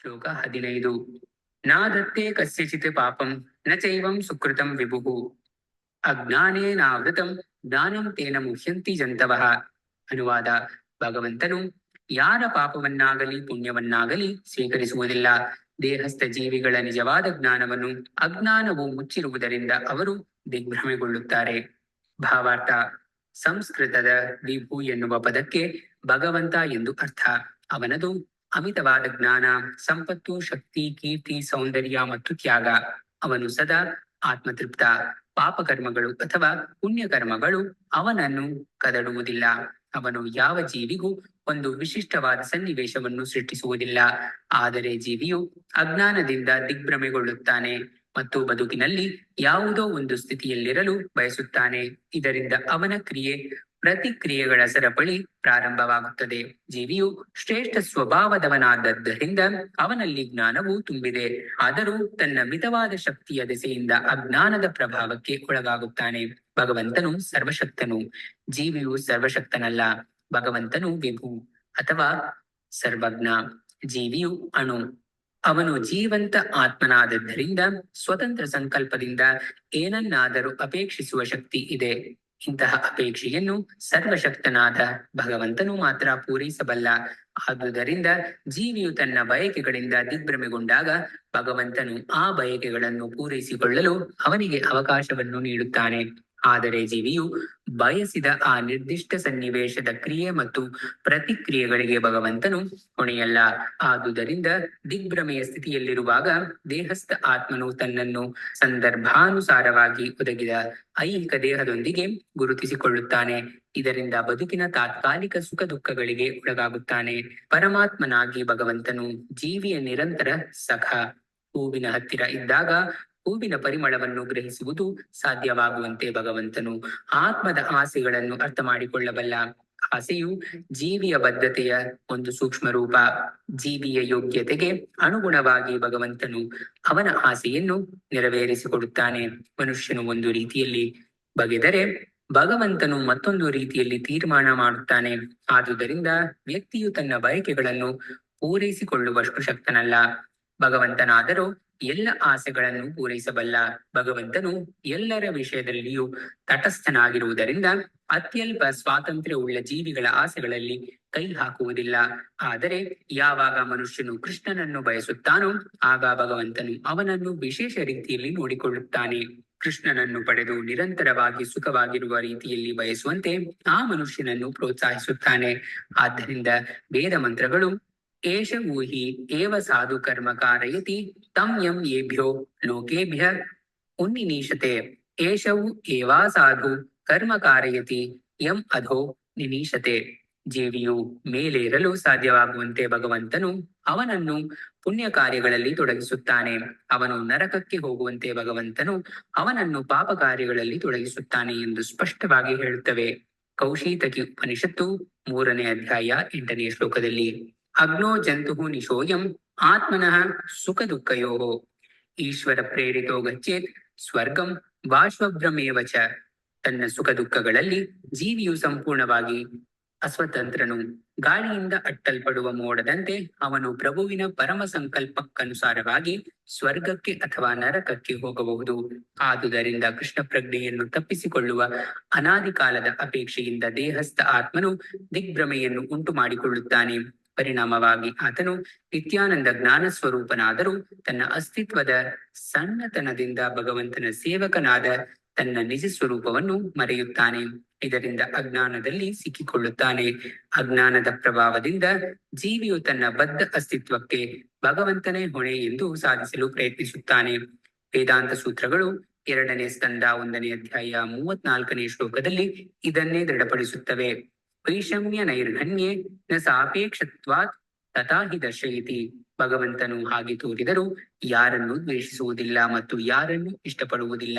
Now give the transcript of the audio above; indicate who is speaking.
Speaker 1: ಶ್ಲೋಕ ಹದಿನೈದು. ನಾದತ್ತೆ ಕಸ್ಯಚಿತ್ ಪಾಪಂ, ನ ಚೈವಂ ಸುಕೃತಂ ಅಜ್ಞಾನೇ ಅಜ್ಞಾನೇನಾವೃತಂ, ಜ್ಞಾನಂ ತೇನ ಮುಹ್ಯಂತಿ ಜಂತವಃ. ಅನುವಾದ, ಭಗವಂತನು ಯಾರ ಪಾಪವನ್ನಾಗಲಿ ಪುಣ್ಯವನ್ನಾಗಲಿ ಸ್ವೀಕರಿಸುವುದಿಲ್ಲ. ದೇಹಸ್ಥ ಜೀವಿಗಳ ನಿಜವಾದ ಜ್ಞಾನವನ್ನು ಅಜ್ಞಾನವು ಮುಚ್ಚಿರುವುದರಿಂದ ಅವರು ದಿಗ್ಭ್ರಮೆಗೊಳ್ಳುತ್ತಾರೆ. ಭಾವಾರ್ಥ, ಸಂಸ್ಕೃತದ ವಿಭು ಎನ್ನುವ ಪದಕ್ಕೆ ಭಗವಂತ ಎಂದು ಅರ್ಥ. ಅವನದು ಅಮಿತವಾದ ಜ್ಞಾನ ಸಂಪತ್ತು, ಶಕ್ತಿ, ಕೀರ್ತಿ, ಸೌಂದರ್ಯ ಮತ್ತು ತ್ಯಾಗ. ಅವನು ಸದಾ ಆತ್ಮತೃಪ್ತ. ಪಾಪಕರ್ಮಗಳು ಅಥವಾ ಪುಣ್ಯಕರ್ಮಗಳು ಅವನನ್ನು ಕದಡುವುದಿಲ್ಲ. ಅವನು ಯಾವ ಜೀವಿಗೂ ಒಂದು ವಿಶಿಷ್ಟವಾದ ಸನ್ನಿವೇಶವನ್ನು ಸೃಷ್ಟಿಸುವುದಿಲ್ಲ. ಆದರೆ ಜೀವಿಯು ಅಜ್ಞಾನದಿಂದ ದಿಗ್ಭ್ರಮೆಗೊಳ್ಳುತ್ತಾನೆ ಮತ್ತು ಬದುಕಿನಲ್ಲಿ ಯಾವುದೋ ಒಂದು ಸ್ಥಿತಿಯಲ್ಲಿರಲು ಬಯಸುತ್ತಾನೆ. ಇದರಿಂದ ಅವನ ಕ್ರಿಯೆ ಪ್ರತಿಕ್ರಿಯೆಗಳ ಸರಪಳಿ ಪ್ರಾರಂಭವಾಗುತ್ತದೆ. ಜೀವಿಯು ಶ್ರೇಷ್ಠ ಸ್ವಭಾವದವನಾದದ್ದರಿಂದ ಅವನಲ್ಲಿ ಜ್ಞಾನವು ತುಂಬಿದೆ. ಆದರೂ ತನ್ನ ಮಿತವಾದ ಶಕ್ತಿಯ ದೆಸೆಯಿಂದ ಅಜ್ಞಾನದ ಪ್ರಭಾವಕ್ಕೆ ಒಳಗಾಗುತ್ತಾನೆ. ಭಗವಂತನು ಸರ್ವಶಕ್ತನು. ಜೀವಿಯು ಸರ್ವಶಕ್ತನಲ್ಲ. ಭಗವಂತನು ವಿಭು ಅಥವಾ ಸರ್ವಜ್ಞ. ಜೀವಿಯು ಅಣು. ಅವನು ಜೀವಂತ ಆತ್ಮನಾದದ್ದರಿಂದ ಸ್ವತಂತ್ರ ಸಂಕಲ್ಪದಿಂದ ಏನನ್ನಾದರೂ ಅಪೇಕ್ಷಿಸುವ ಶಕ್ತಿ ಇದೆ. ಇಂತಹ ಅಪೇಕ್ಷೆಯನ್ನು ಸರ್ವಶಕ್ತನಾದ ಭಗವಂತನು ಮಾತ್ರ ಪೂರೈಸಬಲ್ಲ. ಆದುದರಿಂದ ಜೀವಿಯು ತನ್ನ ಬಯಕೆಗಳಿಂದ ದಿಗ್ಭ್ರಮೆಗೊಂಡಾಗ ಭಗವಂತನು ಆ ಬಯಕೆಗಳನ್ನು ಪೂರೈಸಿಕೊಳ್ಳಲು ಅವನಿಗೆ ಅವಕಾಶವನ್ನು ನೀಡುತ್ತಾನೆ. ಆದರೆ ಜೀವಿಯು ಬಯಸಿದ ಆ ನಿರ್ದಿಷ್ಟ ಸನ್ನಿವೇಶದ ಕ್ರಿಯೆ ಮತ್ತು ಪ್ರತಿಕ್ರಿಯೆಗಳಿಗೆ ಭಗವಂತನು ಹೊಣೆಯಲ್ಲ. ಆದುದರಿಂದ ದಿಗ್ಭ್ರಮೆಯ ಸ್ಥಿತಿಯಲ್ಲಿರುವಾಗ ದೇಹಸ್ಥ ಆತ್ಮನು ತನ್ನನ್ನು ಸಂದರ್ಭಾನುಸಾರವಾಗಿ ಒದಗಿದ ಐಹಿಕ ದೇಹದೊಂದಿಗೆ ಗುರುತಿಸಿಕೊಳ್ಳುತ್ತಾನೆ. ಇದರಿಂದ ಬದುಕಿನ ತಾತ್ಕಾಲಿಕ ಸುಖ ದುಃಖಗಳಿಗೆ ಒಳಗಾಗುತ್ತಾನೆ. ಪರಮಾತ್ಮನಾಗಿ ಭಗವಂತನು ಜೀವಿಯ ನಿರಂತರ ಸಖ. ಹೂವಿನ ಹತ್ತಿರ ಇದ್ದಾಗ ಹೂವಿನ ಪರಿಮಳವನ್ನು ಗ್ರಹಿಸುವುದು ಸಾಧ್ಯವಾಗುವಂತೆ ಭಗವಂತನು ಆತ್ಮದ ಆಸೆಗಳನ್ನು ಅರ್ಥ ಮಾಡಿಕೊಳ್ಳಬಲ್ಲ ಆಸೆಯು ಜೀವಿಯ ಬದ್ಧತೆಯ ಒಂದು ಸೂಕ್ಷ್ಮ ರೂಪ. ಜೀವಿಯ ಯೋಗ್ಯತೆಗೆ ಅನುಗುಣವಾಗಿ ಭಗವಂತನು ಅವನ ಆಸೆಯನ್ನು ನೆರವೇರಿಸಿಕೊಡುತ್ತಾನೆ. ಮನುಷ್ಯನು ಒಂದು ರೀತಿಯಲ್ಲಿ ಬಗೆದರೆ ಭಗವಂತನು ಮತ್ತೊಂದು ರೀತಿಯಲ್ಲಿ ತೀರ್ಮಾನ ಮಾಡುತ್ತಾನೆ. ಆದುದರಿಂದ ವ್ಯಕ್ತಿಯು ತನ್ನ ಬಯಕೆಗಳನ್ನು ಪೂರೈಸಿಕೊಳ್ಳುವಷ್ಟು ಶಕ್ತನಲ್ಲ. ಭಗವಂತನಾದರೂ ಎಲ್ಲ ಆಸೆಗಳನ್ನು ಪೂರೈಸಬಲ್ಲ ಭಗವಂತನು ಎಲ್ಲರ ವಿಷಯದಲ್ಲಿಯೂ ತಟಸ್ಥನಾಗಿರುವುದರಿಂದ ಅತ್ಯಲ್ಪ ಸ್ವಾತಂತ್ರ್ಯವುಳ್ಳ ಜೀವಿಗಳ ಆಸೆಗಳಲ್ಲಿ ಕೈ ಹಾಕುವುದಿಲ್ಲ. ಆದರೆ ಯಾವಾಗ ಮನುಷ್ಯನು ಕೃಷ್ಣನನ್ನು ಬಯಸುತ್ತಾನೋ ಆಗ ಭಗವಂತನು ಅವನನ್ನು ವಿಶೇಷ ರೀತಿಯಲ್ಲಿ ನೋಡಿಕೊಳ್ಳುತ್ತಾನೆ. ಕೃಷ್ಣನನ್ನು ಪಡೆದು ನಿರಂತರವಾಗಿ ಸುಖವಾಗಿರುವ ರೀತಿಯಲ್ಲಿ ಬಯಸುವಂತೆ ಆ ಮನುಷ್ಯನನ್ನು ಪ್ರೋತ್ಸಾಹಿಸುತ್ತಾನೆ. ಆದ್ದರಿಂದ ವೇದ ಮಂತ್ರಗಳು ಏಷ ಊಹಿ ಏವ ಸಾಧು ಕರ್ಮ ಕಾರಯತಿ, ತಂ ಯಂ ಏಭ್ಯೋ ಲೋಕೇಭ್ಯ. ಉನ್ನಿನೀಶತೆ, ಏಷವು ಏವಾ ಸಾಧು ಕರ್ಮ ಕಾರಯತಿ, ಯಂ ಅಧೋ ನಿನೀಶತೆ. ಜೀವಿಯು ಮೇಲೇರಲು ಸಾಧ್ಯವಾಗುವಂತೆ ಭಗವಂತನು ಅವನನ್ನು ಪುಣ್ಯ ಕಾರ್ಯಗಳಲ್ಲಿ ತೊಡಗಿಸುತ್ತಾನೆ. ಅವನು ನರಕಕ್ಕೆ ಹೋಗುವಂತೆ ಭಗವಂತನು ಅವನನ್ನು ಪಾಪ ಕಾರ್ಯಗಳಲ್ಲಿ ತೊಡಗಿಸುತ್ತಾನೆ ಎಂದು ಸ್ಪಷ್ಟವಾಗಿ ಹೇಳುತ್ತವೆ. ಕೌಶೀತಕಿ ಉಪನಿಷತ್ತು ಮೂರನೇ ಅಧ್ಯಾಯ ಎಂಟನೇ ಶ್ಲೋಕದಲ್ಲಿ. ಅಗ್ನೋ ಜಂತು ನಿಶೋಯಂ ಆತ್ಮನಃ ಸುಖ ದುಃಖಯೋ ಈಶ್ವರ ಪ್ರೇರಿತೋ ಗಚ್ಚೇತ್ ಸ್ವರ್ಗಂ ಬಾಶ್ವಭ್ರಮೇವ ಚ. ತನ್ನ ಸುಖ ದುಃಖಗಳಲ್ಲಿ ಜೀವಿಯು ಸಂಪೂರ್ಣವಾಗಿ ಅಸ್ವತಂತ್ರನು. ಗಾಳಿಯಿಂದ ಅಟ್ಟಲ್ಪಡುವ ಮೋಡದಂತೆ ಅವನು ಪ್ರಭುವಿನ ಪರಮ ಸಂಕಲ್ಪಕ್ಕನುಸಾರವಾಗಿ ಸ್ವರ್ಗಕ್ಕೆ ಅಥವಾ ನರಕಕ್ಕೆ ಹೋಗಬಹುದು. ಆದುದರಿಂದ ಕೃಷ್ಣ ಪ್ರಜ್ಞೆಯನ್ನು ತಪ್ಪಿಸಿಕೊಳ್ಳುವ ಅನಾದಿ ಕಾಲದ ಅಪೇಕ್ಷೆಯಿಂದ ದೇಹಸ್ಥ ಆತ್ಮನು ದಿಗ್ಭ್ರಮೆಯನ್ನು ಉಂಟು ಮಾಡಿಕೊಳ್ಳುತ್ತಾನೆ ಪರಿಣಾಮವಾಗಿ ಆತನು ನಿತ್ಯಾನಂದ ಜ್ಞಾನ ಸ್ವರೂಪನಾದರೂ ತನ್ನ ಅಸ್ತಿತ್ವದ ಸಣ್ಣತನದಿಂದ ಭಗವಂತನ ಸೇವಕನಾದ ತನ್ನ ನಿಜ ಸ್ವರೂಪವನ್ನು ಮರೆಯುತ್ತಾನೆ. ಇದರಿಂದ ಅಜ್ಞಾನದಲ್ಲಿ ಸಿಕ್ಕಿಕೊಳ್ಳುತ್ತಾನೆ. ಅಜ್ಞಾನದ ಪ್ರಭಾವದಿಂದ ಜೀವಿಯು ತನ್ನ ಬದ್ಧ ಅಸ್ತಿತ್ವಕ್ಕೆ ಭಗವಂತನೇ ಹೊಣೆ ಎಂದು ಸಾಧಿಸಲು ಪ್ರಯತ್ನಿಸುತ್ತಾನೆ. ವೇದಾಂತ ಸೂತ್ರಗಳು ಎರಡನೇ ಸ್ಕಂದ ಒಂದನೇ ಅಧ್ಯಾಯ ಮೂವತ್ನಾಲ್ಕನೇ ಶ್ಲೋಕದಲ್ಲಿ ಇದನ್ನೇ ದೃಢಪಡಿಸುತ್ತವೆ. ವೈಷಮ್ಯ ನೈರ್ಘಣ್ಯೆ ನ ಸಾಪೇಕ್ಷತ್ವಾತ್ ತಥಾ ಹಿ ದರ್ಶಯತಿ. ಭಗವಂತನು ಹಾಗೆ ತೋರಿದರೂ ಯಾರನ್ನು ದ್ವೇಷಿಸುವುದಿಲ್ಲ ಮತ್ತು ಯಾರನ್ನು ಇಷ್ಟಪಡುವುದಿಲ್ಲ.